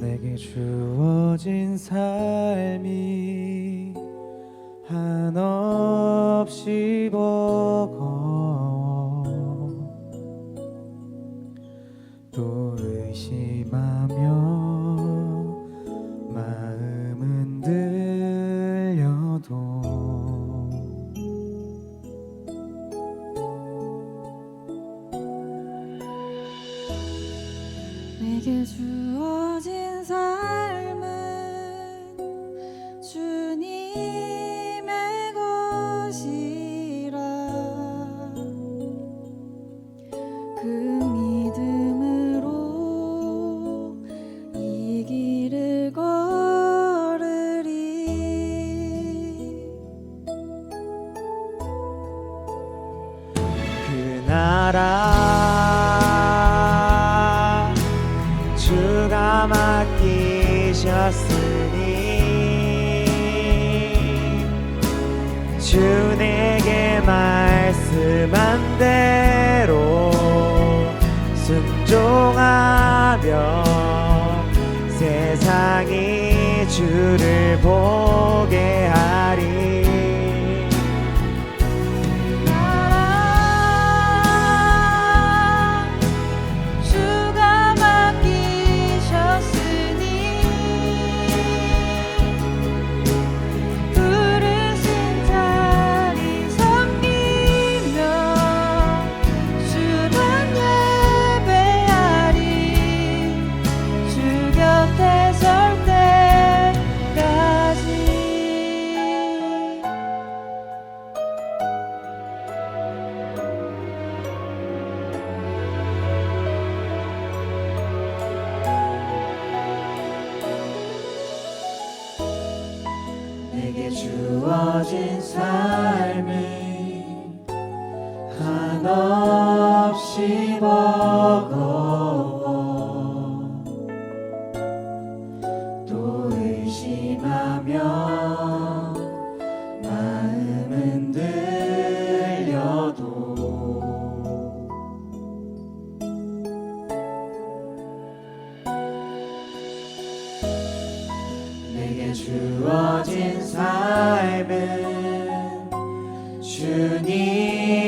내게 주어진 삶이 한없이 버거워. 또 의심하며 마음은 들려도 내게 주어 맡기셨으니 주 내게 말씀한 대로 순종하며 세상이 주를 보게 내게 주어진 삶이 한없이 버거워. 또 의심하며 마음은 들려도 내게 주어진 삶은 주님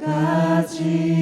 때까지.